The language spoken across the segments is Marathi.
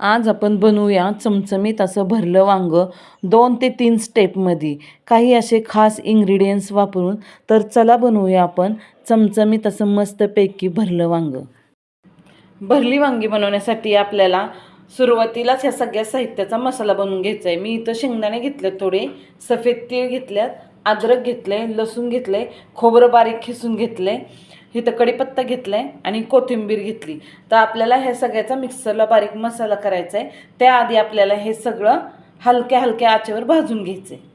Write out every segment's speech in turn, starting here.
आज आपण बनवूया चमचमीत असं भरलं वांग दोन ते तीन स्टेपमध्ये काही असे खास इंग्रेडियंट्स वापरून तर चला बनवूया आपण चमचमीत असं मस्तपैकी भरलं वांग. भरली वांगी बनवण्यासाठी आपल्याला सुरुवातीलाच ह्या सगळ्या साहित्याचा मसाला बनवून घ्यायचा आहे मी इथं शेंगदाणे घेतले थोडे सफेद तीळ घेतल्यात अद्रक आहे लसूण घेतलं आहे खोबरं बारीक खिसून घेतलं आहे इथं कढीपत्ता घेतला आहे आणि कोथिंबीर घेतली. तर आपल्याला ह्या सगळ्याचा मिक्सरला बारीक मसाला करायचा आहे त्याआधी आपल्याला हे सगळं हलक्या हलक्या आचेवर भाजून घ्यायचं आहे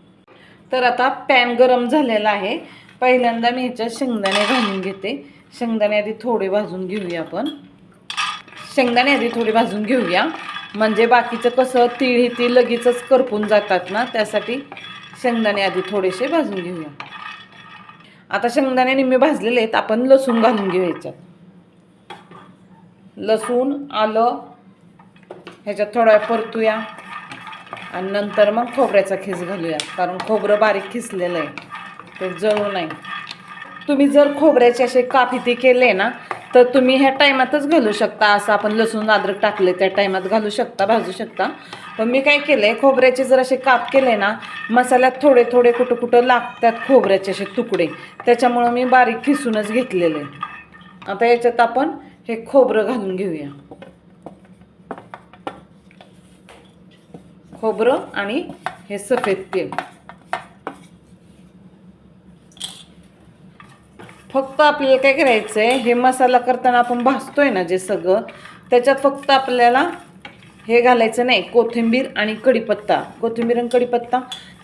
तर आता पॅन गरम झालेला आहे. पहिल्यांदा मी ह्याच्यात शेंगदाणे घालून घेते. शेंगदाणे आधी थोडे भाजून घेऊया आपण. शेंगदाणे आधी थोडे भाजून घेऊया. म्हणजे बाकीचं कसं तीळ ही ती लगेचच करपून जातात ना त्यासाठी शेंगदाणे आधी थोडेसे भाजून घेऊया. आता शेंगदाणे निम्मे भाजलेले आहेत. आपण लसूण घालून घेऊ ह्याच्यात लसूण आलं ह्याच्यात थोडा परतूया. आणि नंतर मग खोबऱ्याचा खीस घालूया. कारण खोबरं बारीक खिसलेलं आहे. ते जळू नाही तुम्ही जर खोबऱ्याचे असे कापिते केले ना तर तुम्ही ह्या टायमातच घालू शकता. असं आपण लसूण अद्रक टाकले त्या टायमात घालू शकता भाजू शकता. पण मी काय केलं आहे खोबऱ्याचे जर असे काप केले ना मसाल्यात थोडे थोडे कुठं कुठं लागतात खोबऱ्याचे असे तुकडे. त्याच्यामुळं मी बारीक खिसूनच घेतलेले. आता याच्यात आपण हे खोबरं घालून घेऊया. खोबरं आणि हे सफेद तेल. फक्त आपल्याला काय करायचं आहे हे मसाला करताना आपण भाजतोय ना जे सगळं त्याच्यात फक्त आपल्याला हे घालायचं नाही कोथिंबीर आणि कढीपत्ता. कोथिंबीर आणि कढीपत्ता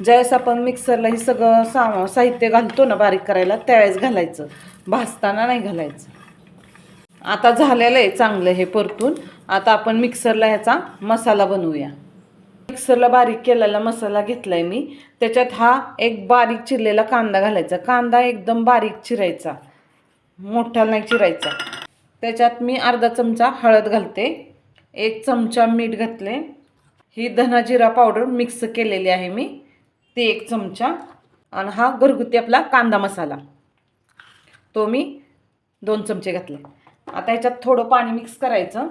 ज्यावेळेस आपण मिक्सरला हे सगळं सा साहित्य घालतो ना बारीक करायला त्यावेळेस घालायचं. भासताना नाही घालायचं. आता झालेलं आहे चांगलं हे परतून. आता आपण मिक्सरला ह्याचा मसाला बनवूया. मिक्सरला बारीक केलेला मसाला घेतला आहे मी. त्याच्यात हा एक बारीक चिरलेला कांदा घालायचा. कांदा एकदम बारीक चिरायचा. मोठा नाही चिरायचा. त्याच्यात मी अर्धा चमचा हळद घालते. एक चमचा मीठ घातले ही धना जिरा पावडर मिक्स केलेली आहे मी. ते एक चमचा. आणि हा घरगुती आपला कांदा मसाला. तो मी दोन चमचे घातले. आता ह्याच्यात थोडं पाणी मिक्स करायचं.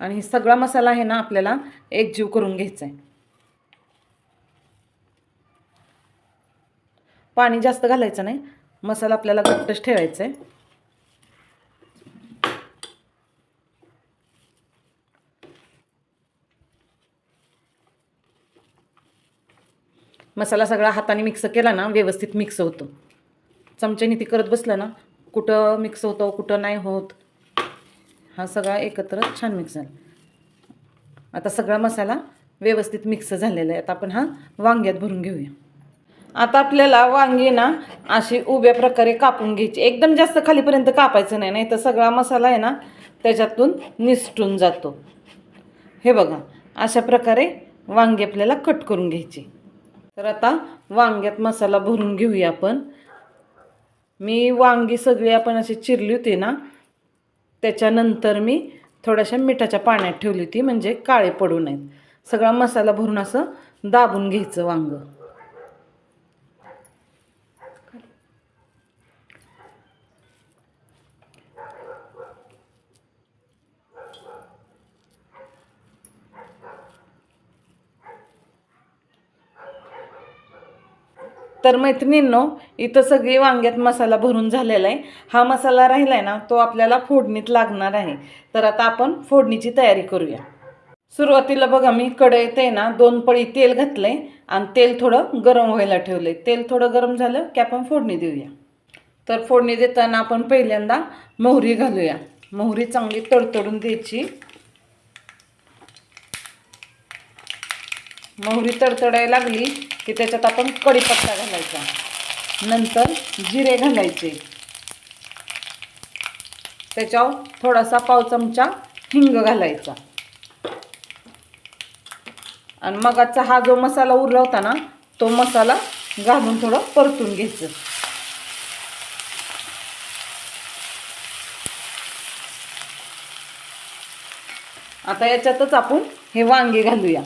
आणि सगळा मसाला आहे ना आपल्याला एकजीव करून घ्यायचा आहे पाणी जास्त घालायचं नाही. मसाला आपल्याला घट्टच ठेवायचा आहे मसाला सगळा हाताने मिक्स केला ना व्यवस्थित मिक्स होतो. चमच्याने ती करत बसलं ना कुठं मिक्स होतं कुठं नाही होत हा सगळा एकत्र छान मिक्स झाला. आता सगळा मसाला व्यवस्थित मिक्स झालेला आहे. आता आपण हा वांग्यात भरून घेऊया. आता आपल्याला वांगी ना अशी उभ्या प्रकारे कापून घ्यायची. एकदम जास्त खालीपर्यंत कापायचं नाही. नाही तर सगळा मसाला आहे ना त्याच्यातून निसटून जातो. हे बघा अशा प्रकारे वांगी आपल्याला कट करून घ्यायची. तर आता वांग्यात मसाला भरून घेऊया आपण. मी वांगी सगळी आपण अशी चिरली होती ना त्याच्यानंतर मी थोड्याशा मिठाच्या पाण्यात ठेवली होती म्हणजे काळे पडू नयेत. सगळा मसाला भरून असं दाबून घ्यायचं वांगं. तर मैत्रिणींनो इथं सगळी वांग्यात मसाला भरून झालेला आहे. हा मसाला राहिला आहे ना तो आपल्याला फोडणीत लागणार आहे. तर आता आपण फोडणीची तयारी करूया. सुरुवातीला बघा मी कढईत आहे ना दोन पळी तेल घातलं आहे आणि तेल थोडं गरम व्हायला ठेवलं आहे तेल थोडं गरम झालं की आपण फोडणी देऊया. तर फोडणी देताना आपण पहिल्यांदा मोहरी घालूया. मोहरी चांगली तडतडून द्यायची. मोहरी तडतडायला लागली की त्याच्यात आपण कढीपत्ता घालायचा. नंतर जिरे घालायचे. त्याच्यावर थोडासा पाव चमचा हिंग घालायचा. आणि मगाचा हा जो मसाला उरला होता ना तो मसाला घालून थोडं परतून घ्यायचं. आता याच्यातच आपण हे वांगे घालूया.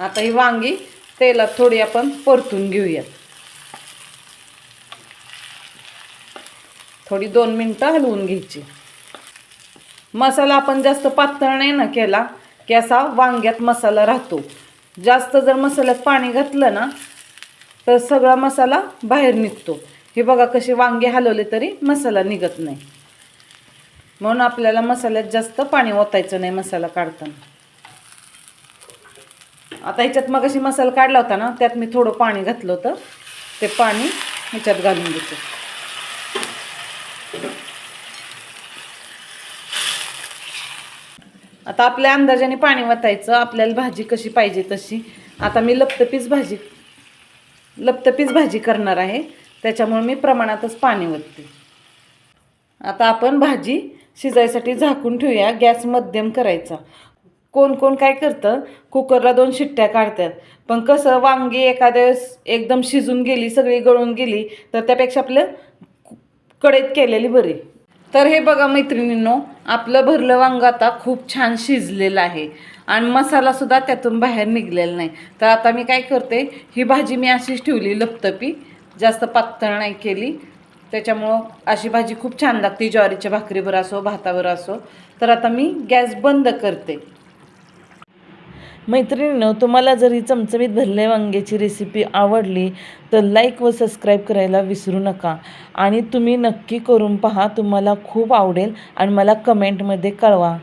आता ही वांगी तेलात थोडी आपण परतून घेऊयात थोडी दोन मिनटं हलवून घ्यायची. मसाला आपण जास्त पातळ नाही ना केला की असा वांग्यात मसाला राहतो. जास्त जर मसाल्यात पाणी घातलं ना तर सगळा मसाला बाहेर निघतो. हे बघा कसे वांगे हलवले तरी मसाला निघत नाही. म्हणून आपल्याला मसाल्यात जास्त पाणी ओतायचं नाही मसाला काढताना. आता ह्याच्यात मग अशी मसाला काढला होता ना त्यात मी थोडं पाणी घातलं होतं. ते पाणी ह्याच्यात घालून देतो आता आपल्या अंदाजाने पाणी वतायचं आपल्याला भाजी कशी पाहिजे तशी. आता मी लपतपीच भाजी लपतपीच भाजी करणार आहे. त्याच्यामुळे मी प्रमाणातच पाणी वतते. आता आपण भाजी शिजायसाठी झाकून ठेवूया गॅस मध्यम करायचा. कोण कोण काय करतं? कुकरला दोन शिट्ट्या काढतात. पण कसं वांगी एखाद्या वेळेस एकदम शिजून गेली सगळी गळून गेली तर त्यापेक्षा आपलं कढईत केलेली बरी. तर हे बघा मैत्रिणींनो आपलं भरलं वांग आता खूप छान शिजलेलं आहे. आणि मसालासुद्धा त्यातून बाहेर निघलेला नाही. तर आता मी काय करते ही भाजी मी अशीच ठेवली लपतपी. जास्त पातळ नाही केली. त्याच्यामुळं अशी भाजी खूप छान लागते. ज्वारीच्या भाकरीवर असो भातावर असो. तर आता मी गॅस बंद करते. मैत्रिणीनं तुम्हाला जर ही चमचमीत भरले वांग्याची रेसिपी आवडली तर लाईक व सबस्क्राईब करायला विसरू नका. आणि तुम्ही नक्की करून पहा तुम्हाला खूप आवडेल आणि मला कमेंटमध्ये कळवा.